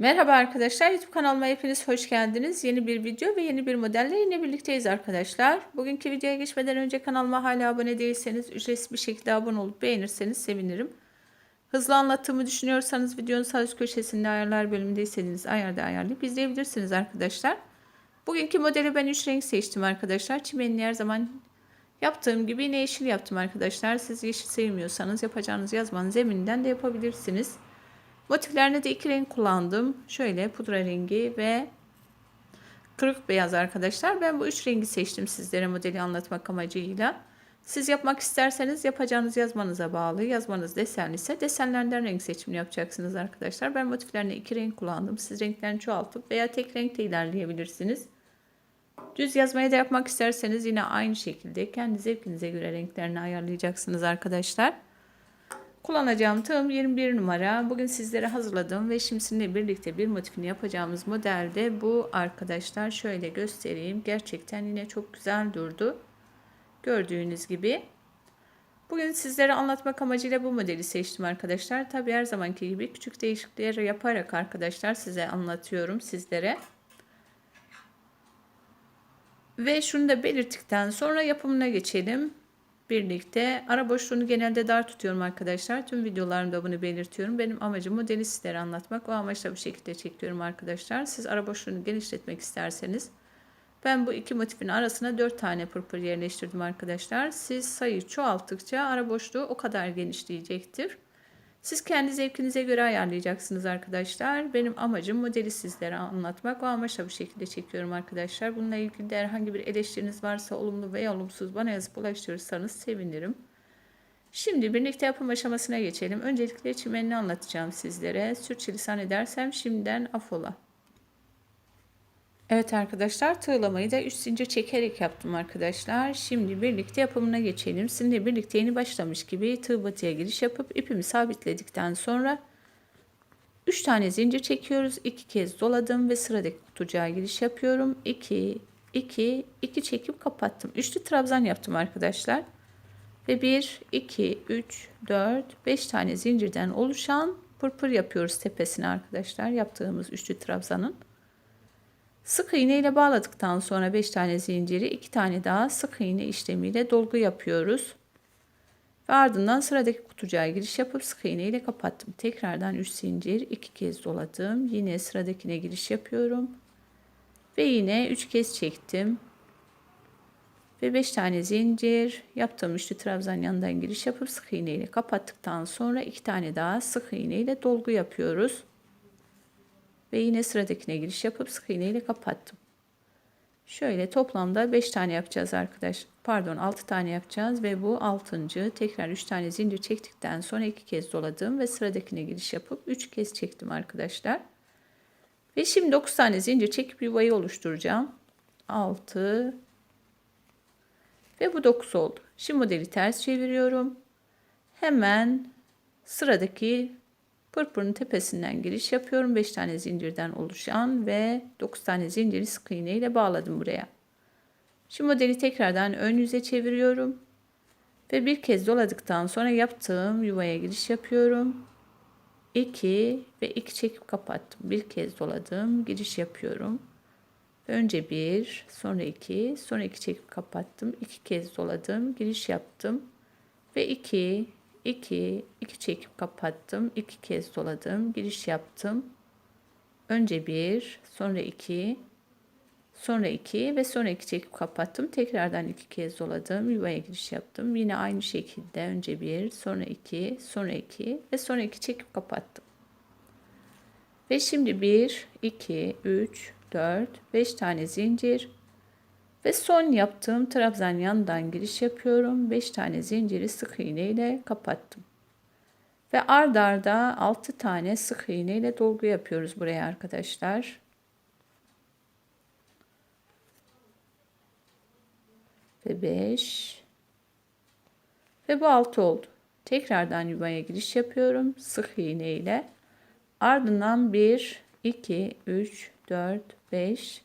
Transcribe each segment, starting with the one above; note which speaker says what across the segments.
Speaker 1: Merhaba arkadaşlar, YouTube kanalıma hepiniz hoş geldiniz. Yeni bir video ve yeni bir modelle yine birlikteyiz arkadaşlar. Bugünkü videoya geçmeden önce kanalıma hala abone değilseniz ücretsiz bir şekilde abone olup beğenirseniz sevinirim. Hızlı anlattığımı düşünüyorsanız videonun sağ üst köşesinde ayarlar bölümünde istediğiniz ayarda ayarlayıp izleyebilirsiniz arkadaşlar. Bugünkü modeli ben 3 renk seçtim arkadaşlar. Çimenini her zaman yaptığım gibi yine yeşil yaptım arkadaşlar. Siz yeşil sevmiyorsanız yapacağınız yazmanın zemininden de yapabilirsiniz. Motiflerine de iki renk kullandım. Şöyle pudra rengi ve kırık beyaz arkadaşlar. Ben bu üç rengi seçtim sizlere modeli anlatmak amacıyla. Siz yapmak isterseniz yapacağınız yazmanıza bağlı. Yazmanız desenli ise desenlerden renk seçimini yapacaksınız arkadaşlar. Ben motiflerine iki renk kullandım. Siz renklerini çoğaltıp veya tek renkte ilerleyebilirsiniz. Düz yazmaya da yapmak isterseniz yine aynı şekilde kendi zevkinize göre renklerini ayarlayacaksınız arkadaşlar. Kullanacağım tığım 21 numara. Bugün sizlere hazırladığım ve şimdi sizinle birlikte bir motifini yapacağımız modelde bu arkadaşlar. Şöyle göstereyim. Gerçekten yine çok güzel durdu. Gördüğünüz gibi. Bugün sizlere anlatmak amacıyla bu modeli seçtim arkadaşlar. Tabi her zamanki gibi küçük değişiklikler yaparak arkadaşlar size anlatıyorum sizlere. Ve şunu da belirttikten sonra yapımına geçelim birlikte. Ara boşluğunu genelde dar tutuyorum arkadaşlar. Tüm videolarımda bunu belirtiyorum. Benim amacım modeli sizlere anlatmak. O amaçla bu şekilde çekiyorum arkadaşlar. Siz ara boşluğunu genişletmek isterseniz ben bu iki motifin arasına 4 tane pırpır yerleştirdim arkadaşlar. Siz sayı çoğalttıkça ara boşluğu o kadar genişleyecektir. Siz kendi zevkinize göre ayarlayacaksınız arkadaşlar. Benim amacım modeli sizlere anlatmak. O amaçla bu şekilde çekiyorum arkadaşlar. Bununla ilgili de herhangi bir eleştiriniz varsa olumlu veya olumsuz bana yazıp ulaştırırsanız sevinirim. Şimdi birlikte yapım aşamasına geçelim. Öncelikle çimenini anlatacağım sizlere. Sürçülisan edersem şimdiden afola. Evet arkadaşlar tığlamayı da 3 zincir çekerek yaptım arkadaşlar. Şimdi birlikte yapımına geçelim. Sizinle birlikte yeni başlamış gibi tığ batıya giriş yapıp ipimi sabitledikten sonra 3 tane zincir çekiyoruz. 2 kez doladım ve sıradaki kutucuğa giriş yapıyorum. 2 2 2 çekip kapattım. Üçlü trabzan yaptım arkadaşlar. Ve 1 2 3 4 5 tane zincirden oluşan pırpır yapıyoruz tepesine arkadaşlar. Yaptığımız üçlü trabzanın. Sık iğne ile bağladıktan sonra 5 tane zinciri 2 tane daha sık iğne işlemiyle dolgu yapıyoruz. Ve ardından sıradaki kutucuğa giriş yapıp sık iğne ile kapattım. Tekrardan 3 zincir 2 kez doladım. Yine sıradakine giriş yapıyorum. Ve yine 3 kez çektim. Ve 5 tane zincir yaptığım üçlü trabzan yanından giriş yapıp sık iğne ile kapattıktan sonra 2 tane daha sık iğne ile dolgu yapıyoruz. Ve yine sıradakine giriş yapıp sık iğne ile kapattım. Şöyle toplamda 5 tane yapacağız arkadaş. Pardon 6 tane yapacağız ve bu 6. Tekrar 3 tane zincir çektikten sonra 2 kez doladım ve sıradakine giriş yapıp 3 kez çektim arkadaşlar. Ve şimdi 9 tane zincir çekip yuvayı oluşturacağım. 6 ve bu 9 oldu. Şimdi modeli ters çeviriyorum. Hemen sıradaki Pırpırın tepesinden giriş yapıyorum. 5 tane zincirden oluşan ve 9 tane zinciri sık iğne ile bağladım buraya. Şimdi modeli tekrardan ön yüze çeviriyorum. Ve bir kez doladıktan sonra yaptığım yuvaya giriş yapıyorum. 2 ve 2 çekip kapattım. Bir kez doladım, giriş yapıyorum. Önce 1, sonra 2, sonra 2 çekip kapattım. 2 kez doladım, giriş yaptım. Ve 2, 2, 2 çekip kapattım. 2 kez doladım. Giriş yaptım. Önce 1, sonra 2, sonra 2 ve sonra 2 çekip kapattım. Tekrardan 2 kez doladım. Yuvaya giriş yaptım. Yine aynı şekilde önce 1, sonra 2, sonra 2 ve sonra 2 çekip kapattım. Ve şimdi 1, 2, 3, 4, 5 tane zincir ve son yaptığım trabzan yanından giriş yapıyorum. 5 tane zinciri sık iğne ile kapattım. Ve ard arda 6 tane sık iğne ile dolgu yapıyoruz buraya arkadaşlar. Ve 5 ve bu 6 oldu. Tekrardan yuvaya giriş yapıyorum sık iğne ile. Ardından 1 2 3 4 5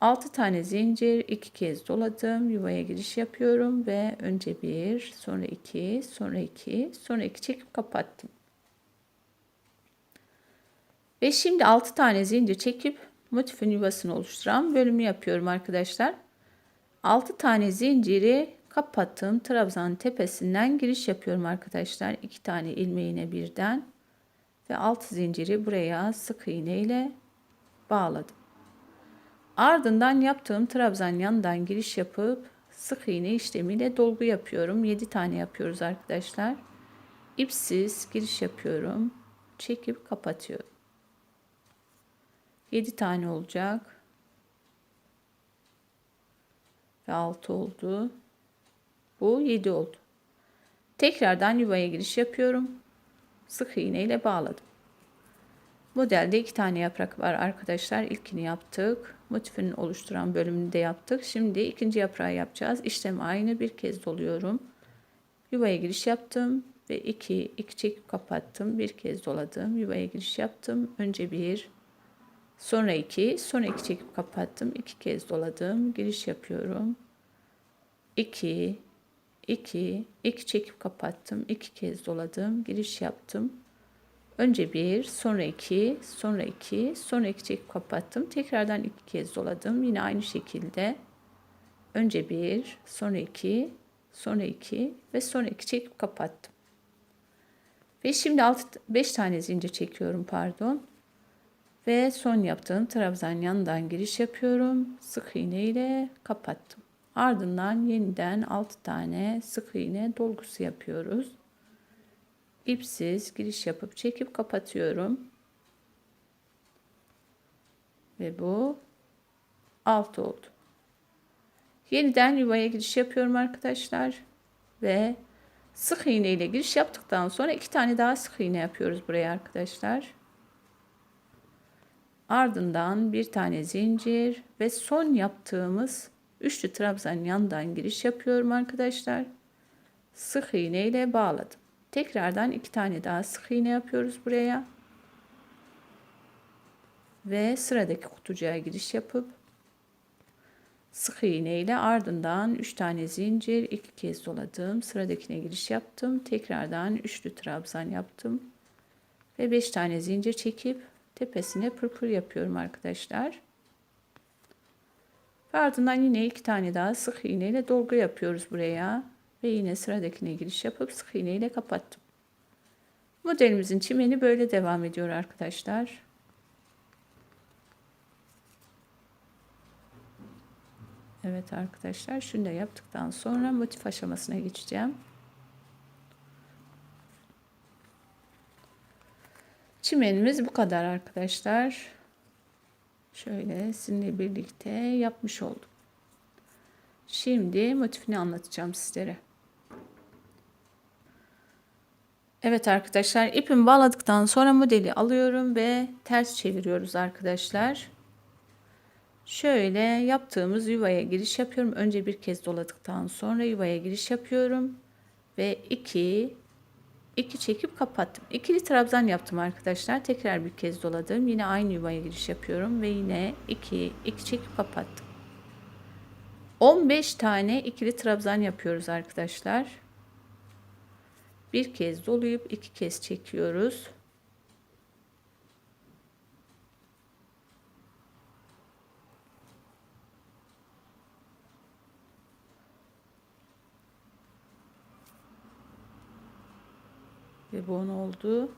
Speaker 1: 6 tane zincir, 2 kez doladım. Yuvaya giriş yapıyorum ve önce 1, sonra 2, sonra 2, sonra 2 çekip kapattım. Ve şimdi 6 tane zincir çekip motifin yuvasını oluşturan bölümü yapıyorum arkadaşlar. 6 tane zinciri kapattığım trabzanın tepesinden giriş yapıyorum arkadaşlar. 2 tane ilmeğine birden ve alt zinciri buraya sık iğne ile bağladım. Ardından yaptığım trabzan yanından giriş yapıp sık iğne işlemiyle dolgu yapıyorum. 7 tane yapıyoruz arkadaşlar. İpsiz giriş yapıyorum. Çekip kapatıyorum. 7 tane olacak. Ve 6 oldu. Bu 7 oldu. Tekrardan yuvaya giriş yapıyorum. Sık iğne ile bağladım. Modelde iki tane yaprak var arkadaşlar. İlkini yaptık. Motifini oluşturan bölümünü de yaptık. Şimdi ikinci yaprağı yapacağız. İşlem aynı. Bir kez doluyorum. Yuvaya giriş yaptım ve iki, iki çekip kapattım. Bir kez doladım. Yuvaya giriş yaptım. Önce bir, sonra iki, sonra iki çekip kapattım. İki kez doladım. Giriş yapıyorum. İki, iki, iki çekip kapattım. İki kez doladım. Giriş yaptım. Önce bir, sonra iki, sonra iki, sonra iki çekip kapattım. Tekrardan iki kez doladım. Yine aynı şekilde. Önce bir, sonra iki, sonra iki ve sonra iki çekip kapattım. Ve şimdi 6 5 tane zincir çekiyorum pardon. Ve son yaptığım trabzan yanından giriş yapıyorum. Sık iğne ile kapattım. Ardından yeniden 6 tane sık iğne dolgusu yapıyoruz ipsiz giriş yapıp çekip kapatıyorum. Ve bu alt oldu. Yeniden yuvaya giriş yapıyorum arkadaşlar. Ve sık iğne ile giriş yaptıktan sonra iki tane daha sık iğne yapıyoruz buraya arkadaşlar. Ardından bir tane zincir ve son yaptığımız üçlü trabzan yandan giriş yapıyorum arkadaşlar. Sık iğne ile bağladım. Tekrardan iki tane daha sık iğne yapıyoruz buraya. Ve sıradaki kutucuğa giriş yapıp sık iğne ile ardından 3 tane zincir iki kez doladım. Sıradakine giriş yaptım. Tekrardan üçlü trabzan yaptım. Ve 5 tane zincir çekip tepesine pırpır yapıyorum arkadaşlar. Ve ardından yine iki tane daha sık iğne ile dolgu yapıyoruz buraya ve yine sıradakine giriş yapıp sık iğne ile kapattım. Modelimizin çimeni böyle devam ediyor arkadaşlar. Evet arkadaşlar şunu da yaptıktan sonra motif aşamasına geçeceğim. Çimenimiz bu kadar arkadaşlar. Şöyle sizinle birlikte yapmış oldum. Şimdi motifini anlatacağım sizlere. Evet arkadaşlar ipimi bağladıktan sonra modeli alıyorum ve ters çeviriyoruz arkadaşlar. Şöyle yaptığımız yuvaya giriş yapıyorum. Önce bir kez doladıktan sonra yuvaya giriş yapıyorum. Ve iki, iki çekip kapattım. İkili trabzan yaptım arkadaşlar. Tekrar bir kez doladım. Yine aynı yuvaya giriş yapıyorum. Ve yine iki, iki çekip kapattım. 15 tane ikili trabzan yapıyoruz arkadaşlar. Bir kez dolayıp iki kez çekiyoruz. Ve bu oldu.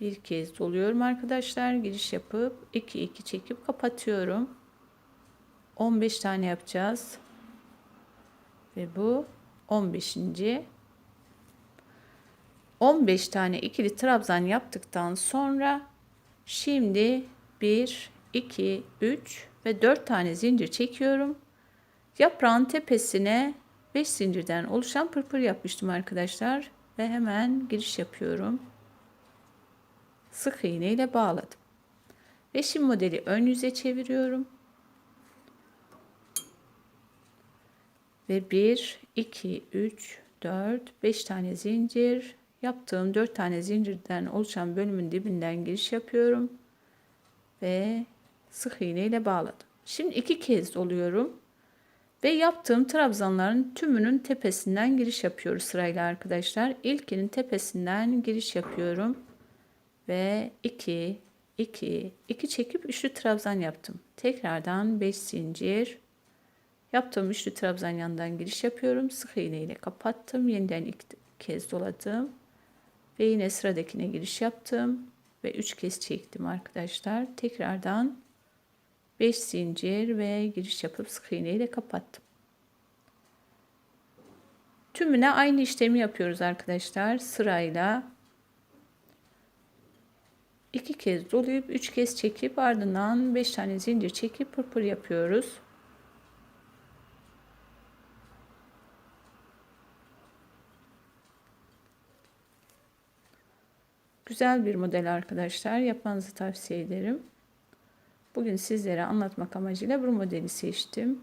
Speaker 1: Bir kez doluyorum arkadaşlar. Giriş yapıp 2 2 çekip kapatıyorum. 15 tane yapacağız. Ve bu 15. 15 tane ikili trabzan yaptıktan sonra şimdi 1, 2, 3 ve 4 tane zincir çekiyorum. Yaprağın tepesine 5 zincirden oluşan pırpır yapmıştım arkadaşlar. Ve hemen giriş yapıyorum. Sık iğne ile bağladım. Ve şimdi modeli ön yüze çeviriyorum. Ve 1 2 3 4 5 tane zincir yaptığım 4 tane zincirden oluşan bölümün dibinden giriş yapıyorum ve sık iğne ile bağladım. Şimdi iki kez doluyorum. Ve yaptığım trabzanların tümünün tepesinden giriş yapıyoruz sırayla arkadaşlar. İlkinin tepesinden giriş yapıyorum. Ve 2, 2, 2 çekip üçlü trabzan yaptım. Tekrardan 5 zincir. Yaptığım üçlü trabzan yandan giriş yapıyorum. Sık iğne ile kapattım. Yeniden ilk kez doladım. Ve yine sıradakine giriş yaptım. Ve 3 kez çektim arkadaşlar. Tekrardan 5 zincir ve giriş yapıp sık iğne ile kapattım. Tümüne aynı işlemi yapıyoruz arkadaşlar. Sırayla iki kez dolayıp üç kez çekip ardından 5 tane zincir çekip pırpır yapıyoruz. Güzel bir model arkadaşlar. Yapmanızı tavsiye ederim. Bugün sizlere anlatmak amacıyla bu modeli seçtim.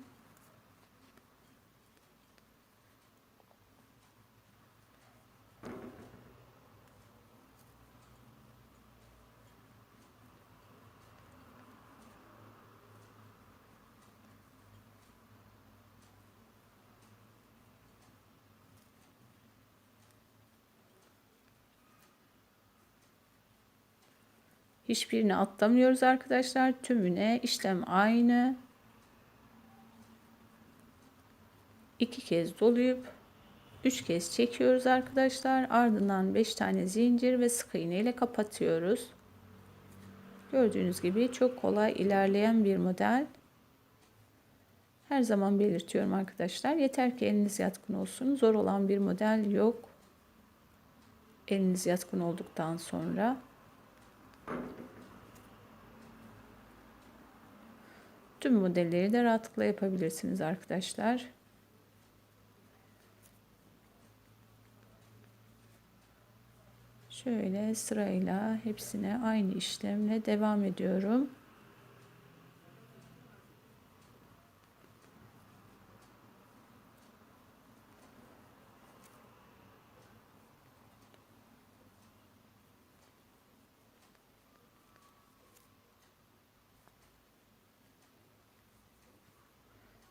Speaker 1: Hiçbirini atlamıyoruz arkadaşlar. Tümüne işlem aynı. iki kez doluyup üç kez çekiyoruz arkadaşlar. Ardından beş tane zincir ve sık iğne ile kapatıyoruz. Gördüğünüz gibi çok kolay ilerleyen bir model. Her zaman belirtiyorum arkadaşlar. Yeter ki eliniz yatkın olsun. Zor olan bir model yok. Eliniz yatkın olduktan sonra Tüm modelleri de rahatlıkla yapabilirsiniz arkadaşlar. Şöyle sırayla hepsine aynı işlemle devam ediyorum.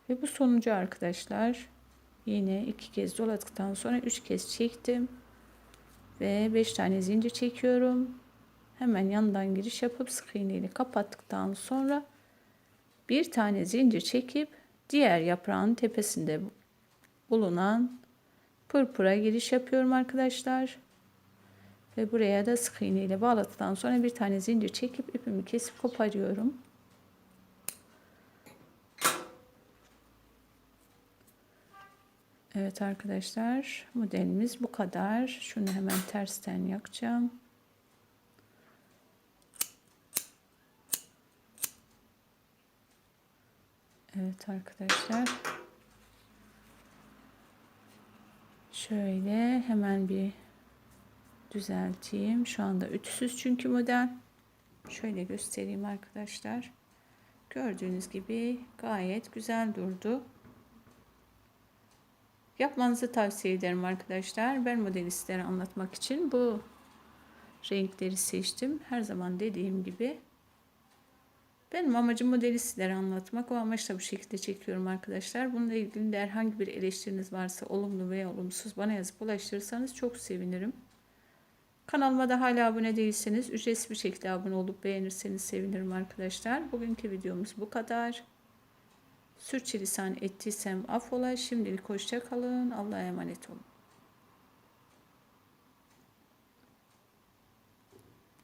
Speaker 1: Ve bu sonuncu arkadaşlar yine iki kez doladıktan sonra üç kez çektim. Ve beş tane zincir çekiyorum. Hemen yandan giriş yapıp sık iğne ile kapattıktan sonra bir tane zincir çekip diğer yaprağın tepesinde bulunan pırpıra giriş yapıyorum arkadaşlar. Ve buraya da sık iğne bağladıktan sonra bir tane zincir çekip ipimi kesip koparıyorum. Evet arkadaşlar modelimiz bu kadar. Şunu hemen tersten yakacağım. Evet arkadaşlar. Şöyle hemen bir düzelteyim. Şu anda ütüsüz çünkü model. Şöyle göstereyim arkadaşlar. Gördüğünüz gibi gayet güzel durdu. Yapmanızı tavsiye ederim arkadaşlar. Ben modeli sizlere anlatmak için bu renkleri seçtim. Her zaman dediğim gibi benim amacım modeli sizlere anlatmak. O amaçla bu şekilde çekiyorum arkadaşlar. Bununla ilgili de herhangi bir eleştiriniz varsa olumlu veya olumsuz bana yazıp ulaştırırsanız çok sevinirim. Kanalıma da hala abone değilseniz ücretsiz bir şekilde abone olup beğenirseniz sevinirim arkadaşlar. Bugünkü videomuz bu kadar. Sürçülisan ettiysem affola. Şimdilik hoşça kalın. Allah'a emanet olun.